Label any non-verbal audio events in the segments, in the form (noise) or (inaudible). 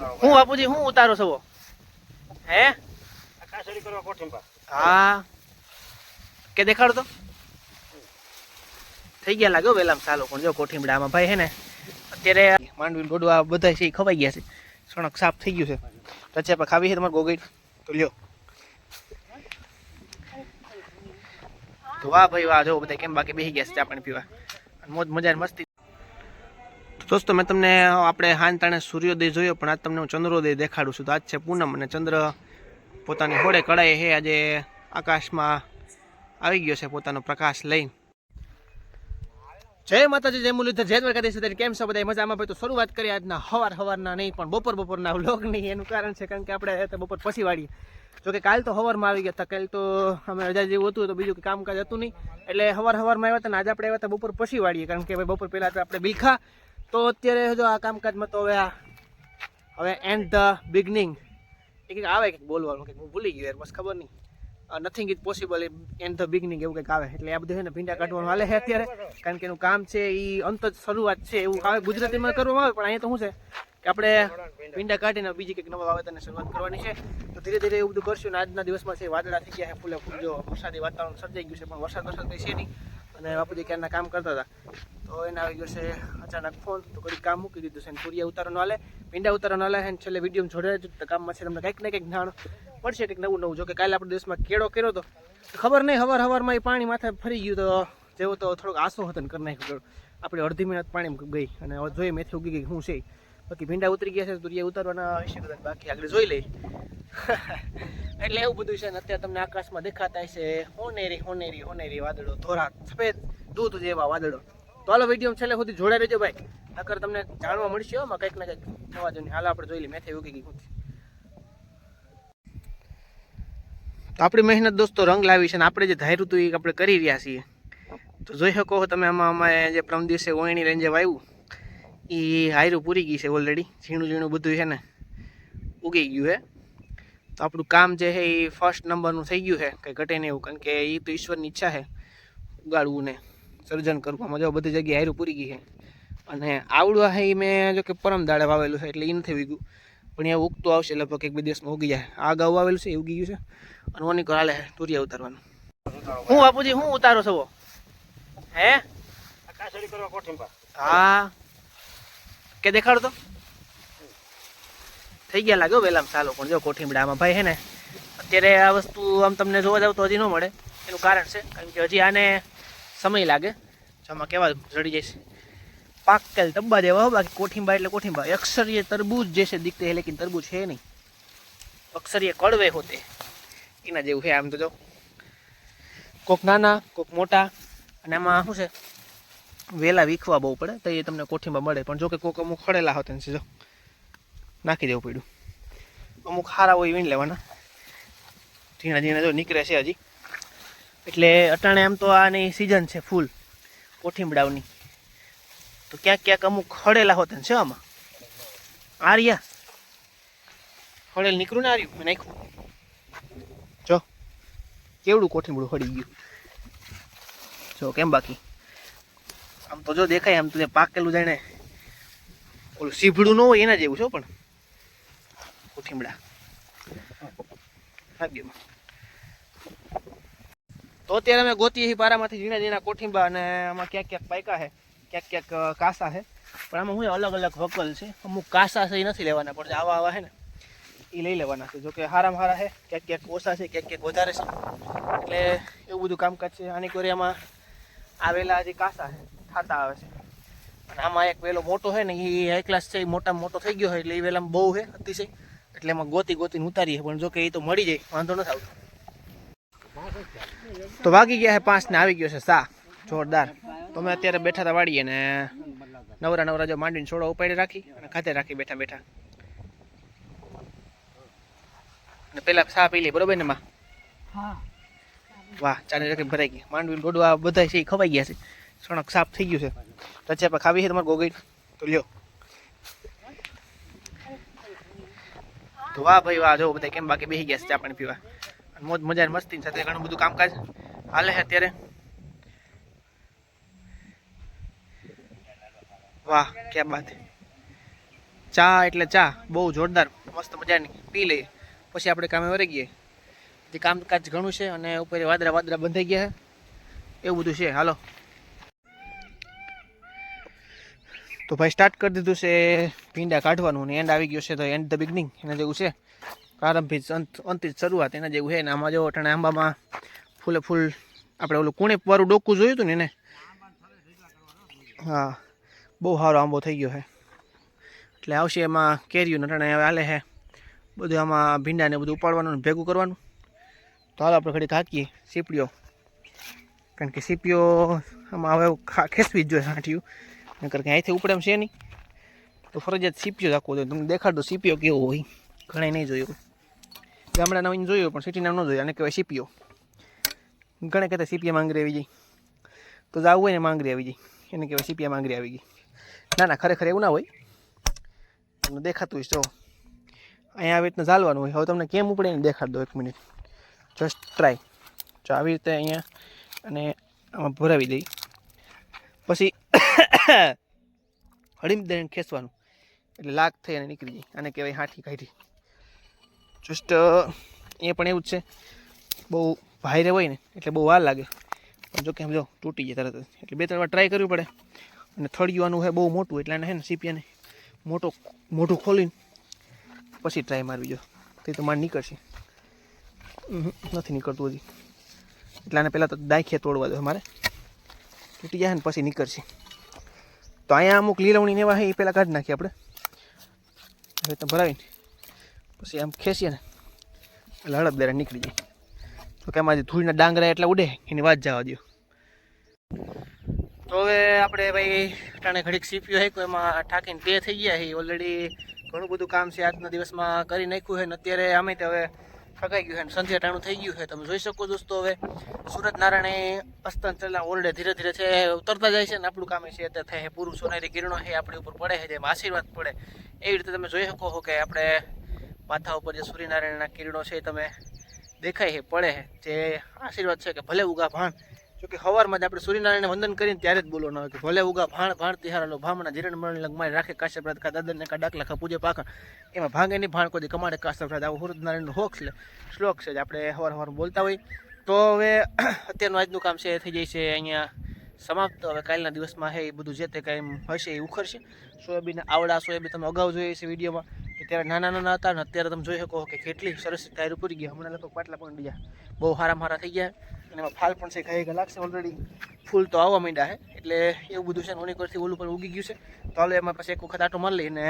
હું બાપુજી, હું ઉતારો છો હે? આ હા. કે દેખાડો તો. થઈ ગયા લાગ્યો વેલામ ચાલો. પણ જો કોઠીમડામાં ભાઈ હે ને, અત્યારે માંડવી ગોડવા બધા છે ખવાઈ ગયા છે. સણક સાફ થઈ ગયું છે. રચે પર ખાવી છે તમારે ગોગઈ. તો લ્યો. તો વાહ ભાઈ, વાહ. જો બધા કેમ બાકી બેસી ગયા છે ચા પાણી પીવા. મોજ મજા મસ્તી. દોસ્તો, મેં તમને આપણે હાન તાણે સૂર્યોદય જોયો, પણ આજ તમને હું ચંદ્રોદય દેખાડું છું. તો આજ છે પૂનમ અને ચંદ્ર પોતાની હોડે કળાએ હે. આજે આકાશમાં આવી ગયો છે પોતાનો પ્રકાશ લઈને. જય માતાજી, જય મુરલીધર, જય દ્વારકાધીશ કેમ છો બધા મજામાં? ભાઈ, તો શરૂઆત કરી આજના હવાર હવારના નહીં, પણ બપોર બપોરના વ્લોગની એનું કારણ છે કારણ કે આપણે બપોર પછી વાળીએ. જો કે કાલ તો હવારમાં આવી ગયા હતા. કાલ તો અમે રજા જેવું હતું, તો બીજું કામકાજ હતું નહીં. એટલે હવાર હવારમાં આવ્યા હતા ને આજે આપણે આવ્યા હતા બપોર પછી વાળીએ. કારણ કે ભાઈ, બપોર પહેલાં તો આપણે બિલખા તો અત્યારે જો આ કામકાજમાં તો હવે આ હવે એન્ડ ધ બિગનિંગ એ કંઈક આવે કંઈક બોલવાનું, કંઈક હું ભૂલી ગયો યાર, બસ ખબર નહીં. Nothing is possible and the beginning એવું કંઈક આવે. એટલે આ બધું છે ને ભીંડા કાઢવાનું હાલે છે અત્યારે. કારણ કે એનું કામ છે એ અંત જ શરૂઆત છે એવું આવે, ગુજરાતીમાં કરવામાં આવે, પણ અહીંયા તો શું છે કે આપણે ભીંડા કાઢીને બીજી કંઈક નવા વાવેતરની શરૂઆત કરવાની છે. તો ધીરે ધીરે એવું બધું કરશું ને આજના દિવસમાં છે વાદળા થઈ ગયા છે, ફૂલે ફૂલ, જો વરસાદી વાતાવરણ સર્જાઈ ગયું છે, પણ વરસાદ વરસાદ થઈ છે નહીં. અને બાપુજી ક્યારના કામ કરતા હતા. તો એને આવી ગયો છે અચાનક ફોન તો ઘડી કામ મૂકી દીધું છે અને પૂરિયા ન હાલે ભીંડા ઉતારો હાલે, અને છેલ્લે વીડિયો જોડે જ કામમાં છે તમને કંઈક ને કંઈક જાણ પડશે, કંઈક નવું નવું. જો કે કાલે આપણે દેશમાં કેળો કર્યો તો ખબર નહીં, હવાર હવારમાં એ પાણી માથે ફરી ગયું તો જેવો તો થોડોક આસો હતો ને કરી નાખ્યો આપણે અડધી મિનિટ પાણીમાં ગઈ અને જોઈએ મેથી ઉગી ગઈ શું છે બાકી ભીંડા ઉતરી ગયા છે દુરિયા ઉતારવાના હશે કદાચ. બાકી આગળ જોઈ લઈ (laughs) એટલે એવું બધું છે ને અત્યારે તમને આકાશમાં દેખાતા હશે હોનેરી હોનેરી હોનેરી વાદળો ધોરા સફેદ, દૂધ જેવા વાદળો. તો હાલો વીડિયો છેલ્લે સુધી જોડે રહેજો ભાઈ. નકર તમને જાણવા મળશે આમાં કંઈક ને કંઈક થવા જોઈએ હાલ આપણે જોઈ લઈએ. મેથી ઉગી ગઈ તો આપણી મહેનત દોસ્તો રંગ લાવી છે ને આપણે જે ધાર્યું હતું એ આપણે કરી રહ્યા છીએ. તો જોઈ શકો તમે આમાં અમે જે પ્રમ દિવસે ઓયણી લઈને જે વાવ્યું એ હાયરું પૂરી ગઈ છે ઓલરેડી ઝીણું ઝીણું બધું છે ને ઉગી ગયું છે તો આપણું કામ જે છે એ ફર્સ્ટ નંબરનું થઈ ગયું છે કંઈ ઘટે નહીં એવું કારણ કે એ તો ઈશ્વરની ઈચ્છા છે ઉગાડવું ને સર્જન કરવું આમાં જો બધી જગ્યાએ હાયરું પૂરી ગઈ છે અને આવડું છે એ મેં જો કે પરમ દાડે વાવેલું છે એટલે એ નથી ઉગ્યું. પણ એ ઉગતું આવશે લગભગ એક બે દિવસમાં ઉગી જાય. આ અગાઉ આવેલું છે એ ઉગી ગયું છે. અને ઓની હાલે તુરિયા ઉતારવાનું. હું બાપુજી હું ઉતારો છો હે. હા. કે દેખાડો તો? થઈ ગયા લાગ્યો વેલામ ચાલો, પણ જો કોઠીમડામાં ભાઈ હે ને, અત્યારે આ વસ્તુ આમ તમને જોવા જાવ તો હજી ન મળે. એનું કારણ છે, કારણ કે હજી આને સમય લાગે જમાં કેવા જડી જશે પાકેલ તબ્બા જેવા હો, બાકી કોઠીંબા એટલે કોઠીંબા અક્ષરીય તરબૂજ જે છે દીખતે લેકિન તરબૂજ છે નહીં. અક્ષરીય કડવે હોતે. એના જેવું છે આમ તો જો. કોક નાના, કોક મોટા, અને આમાં શું છે? વેલા વીખવા બહુ પડે, તો એ તમને કોઠીમાં મળે. પણ જો કે કોક અમુક ખડેલા હોત ને નાખી દેવું પડ્યું. અમુક સારા હોય વીણ લેવાના. ઝીણા ઝીણા જો નીકળે છે હજી. એટલે અટાણે આમ તો આની સિઝન છે ફૂલ કોઠીમડાવની તો ક્યાંક ક્યાંક અમુક ખડેલા હોત છે આમાં. આર્યા. ખડેલ નીકળું ને આર્યું? નાખ્યું. જો, કેવડું કોઠીમડું હળી ગયું. જો, કેમ બાકી? આમ તો જો દેખાય, આમ તો પાકેલું જાણે ઓલું સીભડું ન હોય એના જેવું છે પણ. ભાગ્યમાં તો અત્યારે અમે ગોતી પારામાંથી ઝીણા ઝીણા કોઠીંબા અને આમાં ક્યાંક ક્યાંક પાયકા છે, ક્યાંક ક્યાંક કાસા છે. પણ આમાં શું અલગ અલગ વકલ છે. અમુક કાસા છે એ નથી લેવાના, પણ આવા આવા છે ને, એ લઈ લેવાના છે. જોકે હારામાં હારા છે, ક્યાંક ક્યાંક ઓછા છે, ક્યાંક ક્યાંક વધારે છે. એટલે એવું બધું કામકાજ છે. આની કોરિયામાં આવેલા જે કાસા છે થાતા આવે છે. અને આમાં એક વેલો મોટો છે ને એ હાઈ ક્લાસ છે એ મોટામાં મોટો થઈ ગયો હોય એટલે એ વેલામાં બહુ છે અતિશય. એટલે એમાં ગોતી ગોતીને ઉતારીએ પણ જો કે એ તો મળી જાય વાંધો નથી આવતો તો વાગી ગયા છે પાંચ ને આવી ગયો છે સા જોરદાર. તો અમે અત્યારે બેઠા હતા વાળીએ ને નવરા નવરા જો માંડીને છોડો ઉપાડી રાખી અને ખાતે રાખી બેઠા બેઠા. અને પેલા સા પી લે બરોબર ને માં? વાહ ચાલી રાખી ભરાઈ ગઈ. માંડવી ડોડવા બધા છે એ ખવાઈ ગયા છે. સણક સાફ થઈ ગયું છે. રચે પર ખાવી છે તમારે ગોગઈ. તો લ્યો. તો વાહ ભાઈ વાહ, જો બધા કેમ બાકી બેસી ગયા છે ચા પાણી પીવા. મોજ મજા મસ્તી સાથે ઘણું બધું કામકાજ હાલે છે અત્યારે. વાહ, ક્યાં બાત. ચા એટલે ચા, બહુ જોરદાર, મસ્ત મજાની. પી લઈએ. પછી આપણે કામે વળી ગઈએ. જે કામકાજ ઘણું છે અને ઉપર વાદળા વાદળા બંધાઈ ગયા છે. એવું બધું છે. હાલો. તો ભાઈ સ્ટાર્ટ કરી દીધું છે, ભીંડા કાઢવાનું ને એન્ડ આવી ગયો છે તો એન્ડ ધ બિગનિંગ એના જેવું છે. પ્રારંભિક અંત અંતિત શરૂઆત એના જેવું છે. ને આમાં જો અટાણે આંબામાં ફૂલે ફૂલ આપણે ઓલું કુણે વાળું ડોકું જોયું હતું ને એને? હા, બહુ સારો આંબો થઈ ગયો છે. એટલે આવશે એમાં કેરીયું નટાણે હવે હાલે છે. બધું આમાં ભીંડાને બધું ઉપાડવાનું ભેગું કરવાનું. તો હાલો આપણે ઘડી થાકીએ સીપડીઓ કારણ કે સીપીઓ આમાં હવે ખેસવી જ જોઈએ હાંઠિયું નકર કે અહીંથી ઉપડે એમ છે નહીં. તો ફરજિયાત સીપીઓ રાખવો જોઈએ. તમને દેખાડો સીપીઓ કેવો હોય. ઘણા નહીં જોયું. ગામડાના હોય જોયું, પણ સિટીના ન જોયું. આને કહેવાય સીપીઓ. ઘણા કહેતા સીપીએ માંગરી આવી જઈ તો જવું હોય ને માંગરી આવી ગઈ. એને કહેવાય સીપીયા માંગરી આવી ગઈ. ના ના, ખરેખર એવું ના હોય. તમને દેખાતું હોય તો. અહીંયા આવી રીતના ચાલવાનું હોય. હવે તમને કેમ ઉપડે એને દેખાડ દો એક મિનિટ. જસ્ટ ટ્રાય જો આવી રીતે અહીંયા અને આમાં ભરાવી દઈ. પછી (coughs) હળીમ દઈને ખેંચવાનું. એટલે લાગ થઈ અને નીકળી જાય. આને કહેવાય હાથી કાઢી. જસ્ટ એ પણ એવું જ છે. બહુ ભાઈરે હોય ને, એટલે બહુ વાર લાગે. પણ જો કે સમજો તૂટી જાય તરત એટલે બે ત્રણ વાર ટ્રાય કરવી પડે. અને થળિયું હે બહુ મોટું, એટલે આને હે ને સીપિયાને મોટો, મોઢું ખોલીને પછી ટ્રાય મારવી જો. તે તો માર નીકળશે. નથી નીકળતું હજી. એટલે આને પહેલાં તો દાખીએ તોડવા દો મારે. તૂટી જાય ને પછી નીકળશે. તો અહીંયા અમુક લીલવણી એવા એ પહેલાં કાઢી નાખીએ આપણે. હવે તો ભરાવીને. પછી આમ ખેંચીએ ને, એટલે હળદ બેરા નીકળી જાય. તો કે જે ધૂળના ડાંગરા એટલા ઉડે, એની વાત જવા દો તો હવે આપણે ભાઈ ટાણે ઘડીક સીપ્યો હે એમાં ઠાકીને પે થઈ ગયા છે ઓલરેડી ઘણું બધું કામ છે આજના દિવસમાં કરી નાખ્યું છે, ને અત્યારે અમે તો હવે ફગાઈ ગયું છે સંધ્યા ટાણું થઈ ગયું છે. તમે જોઈ શકો દોસ્તો હવે, સુરત નારાયણે અસ્તંચલના ઓરડે ધીરે ધીરે છે, ઉતરતા જાય છે ને આપણું કામ છે, અત્યારે થાય છે, પૂરું સોનેરી કિરણો છે, આપણી ઉપર પડે છે, જેમ આશીર્વાદ પડે. એવી રીતે તમે જોઈ શકો છો કે આપણે માથા ઉપર જે સૂર્યનારાયણના કિરણો છે એ તમે દેખાય છે, પડે છે. જે આશીર્વાદ છે કે ભલે ઉગા ભાણ જો કે સવારમાં જ આપણે સૂર્યનારાયણને વંદન કરીને ત્યારે જ બોલવાનું આવે કે ભલે ઉગા ભાણ ભાણ તિહારાલો ભામણા જીરણ મરણ લગમાય રાખે કાશ્યપ રાત કા દાદરને કા ડાકલા ખા પૂજે પાખણ એમાં ભાંગે નહીં ભાણ કોઈ કમાડે કાશ્યપ રાત આવું સૂર્યનારાયણનો હોક છે, શ્લોક છે જ આપણે સવાર સવાર બોલતા હોય. તો હવે અત્યારનું આજનું કામ છે એ થઈ જાય છે અહીંયા સમાપ્ત. હવે કાલના દિવસમાં હે એ બધું જે તે કાંઈ હશે એ ઉખરશે સોયાબીન આવડા સોયાબીન તમે અગાઉ જોઈએ છે વિડીયોમાં. ત્યારે નાના નાના હતા ને અત્યારે તમે જોઈ શકો કે કેટલી સરસ ટાયર પૂરી ગયા. હમણાં લગભગ પાટલા પણ ગયા બહુ સારા મારા થઈ ગયા. અને એમાં ફાલ પણ છે ગયા લાગશે ઓલરેડી ફૂલ તો આવવા માંડ્યા છે, એટલે એવું બધું છે ને પરથી ઓલું પણ ઉગી ગયું છે. તો હાલો એમાં પછી એક વખત આટો મારી લઈને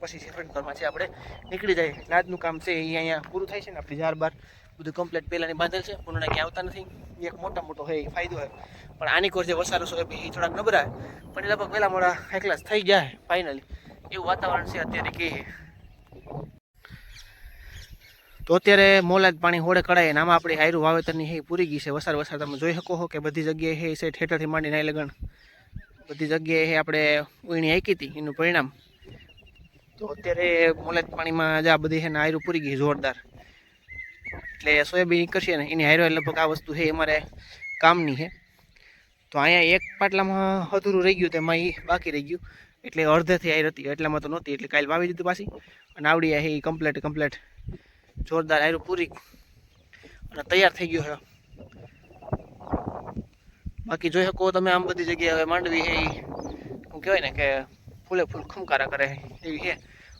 પછી સેફરન ઘરમાં છે આપણે નીકળી જાય. એટલે કામ છે, એ અહીંયા પૂરું થાય છે ને આપણી જાર બાર બધું કમ્પ્લીટ પહેલાંની બાંધેલ છે પૂર્ણ ક્યાં આવતા નથી. એ એક મોટા મોટો હોય એ ફાયદો હોય પણ આની કોર જે વસારો છે, એ થોડાક નબળા પણ એ લગભગ પહેલાં મોડા એકલાસ થઈ જાય ફાઇનલી એવું વાતાવરણ છે અત્યારે કે તો અત્યારે મોલાદ પાણી હોડે કડાય ને આમાં આપણી હાયરું વાવેતરની હે પૂરી ગઈ છે. વસાર વસાર તમે જોઈ શકો છો કે બધી જગ્યાએ હે છે ઠેઠરથી માંડીને નાઈ લગન બધી જગ્યાએ હે આપણે ઉણી હાકી હતી, એનું પરિણામ. તો અત્યારે મોલાદ પાણીમાં જ આ બધી છે ને હાયરું પૂરી ગઈ જોરદાર. એટલે સોયાબીન કરશે ને એની હાયરો લગભગ આ વસ્તુ છે અમારે કામની છે તો અહીંયા એક પાટલામાં અધૂરું રહી ગયું તેમાં એ બાકી રહી ગયું. એટલે અડધેથી આયર હતી એટલામાં તો નહોતી, એટલે કાલે વાવી દીધું પાછી. અને આવડી એ કમ્પ્લેટ કમ્પ્લેટ જોરદાર આયરું પૂરી. અને તૈયાર થઈ ગયો છે બાકી જોઈ શકો તમે આમ બધી જગ્યાએ હવે માંડવી એ શું કહેવાય ને કે ફૂલે ફૂલ ખમકારા કરે એવી છે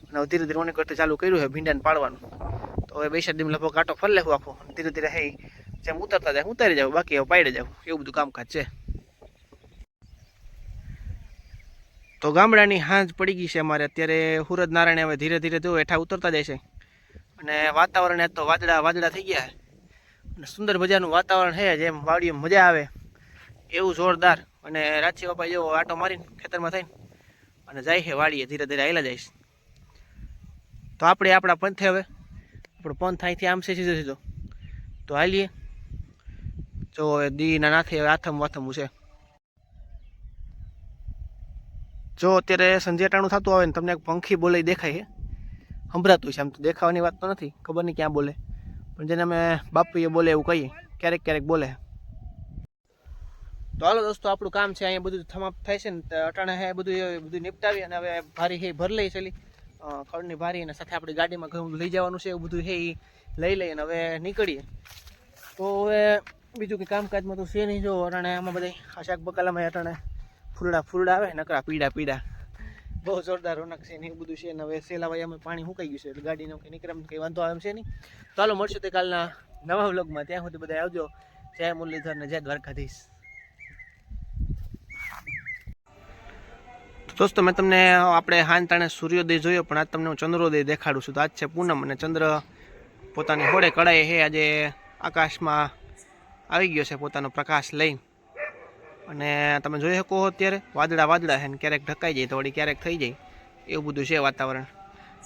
અને ધીરે ધીરે ઓને કરતા ચાલુ કર્યું છે ભીંડાને પાડવાનું. તો હવે બે દિન લગભગ કાંટો ફરી લેવું આખો. ધીરે ધીરે હે જેમ ઉતરતા જાય, ઉતારી જાવ, બાકી હવે પાડી જાવ. એવું બધું કામકાજ છે. તો ગામડાની હાંજ પડી ગઈ છે અમારે. અત્યારે હુરદ નારાયણ હવે ધીરે ધીરે જો હેઠા ઉતરતા જાય છે. અને વાતાવરણ તો વાદળા વાદળા થઈ ગયા અને સુંદર મજાનું વાતાવરણ છે જેમ વાડીમાં મજા આવે, એવું જોરદાર. અને રાચી બાપા જેવો આટો મારીને ખેતરમાં થઈને, અને જાય છે વાડીએ ધીરે ધીરે આવેલા જાય તો આપણે આપણા પંથે હવે, આપણો પંથ અહીંથી આમ છે સીધો સીધો. તો હાલીએ. જો હવે દીના નાથે હવે આથમ વાથમું છે જો અત્યારે સંજેટાણું થતું આવે ને તમને એક પંખી બોલે દેખાય સંભળાતું છે આમ તો દેખાવાની વાત તો નથી, ખબર નહીં ક્યાં બોલે. પણ જેને અમે બાપુએ બોલે એવું કહીએ, ક્યારેક ક્યારેક બોલે. તો હાલો દોસ્તો, આપણું કામ છે અહીંયા બધું સમાપ્ત થાય છે ને અટાણે હે બધું બધું નિપટાવી અને હવે ભારી હે ભર લઈ છેલી ખડની ભારી અને સાથે આપણી ગાડીમાં ઘણું લઈ જવાનું છે એવું બધું હે એ લઈ લઈએ અને હવે નીકળીએ. તો હવે બીજું કંઈ કામકાજમાં તો છે નહીં જો, અટાણે આમાં બધા આ શાક બકાલામાં અટાણે ફૂલડા ફૂલડા આવે, નકરા પીડા પીડા. બહુ જોરદાર રોનક છે ને એવું બધું છે ને હવે અમે પાણી સુકાઈ ગયું છે, એટલે ગાડીનો કંઈ નીકળે કંઈ વાંધો આવે છે નહીં. ચાલો, મળશું તે કાલના નવા વ્લોગમાં. ત્યાં સુધી બધા આવજો. જય મુરલીધર ને જય દ્વારકાધીશ. દોસ્તો, મેં તમને આપણે હાન તાણે સૂર્યોદય જોયો, પણ આજ તમને હું ચંદ્રોદય દેખાડું છું. તો આજ છે પૂનમ અને ચંદ્ર પોતાની હોડે કળાએ હે આજે આકાશમાં આવી ગયો છે પોતાનો પ્રકાશ લઈ અને તમે જોઈ શકો અત્યારે, વાદળા વાદળા છે ને ક્યારેક ઢકાઈ જાય તો વળી ક્યારેક થઈ જાય. એવું બધું છે વાતાવરણ.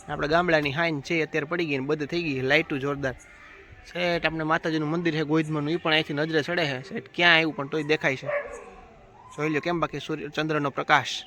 આપણે ગામડાની હાઈન છે, અત્યારે પડી ગઈ ને બધું થઈ ગઈ લાઇટું જોરદાર. સેટ આપણે માતાજીનું મંદિર છે ગોવિંદમાનું એ પણ અહીંથી નજરે ચડે છે. સેટ ક્યાં આવ્યું પણ તોય દેખાય છે. જોઈ લો કેમ બાકી સૂર્ય, ચંદ્રનો પ્રકાશ.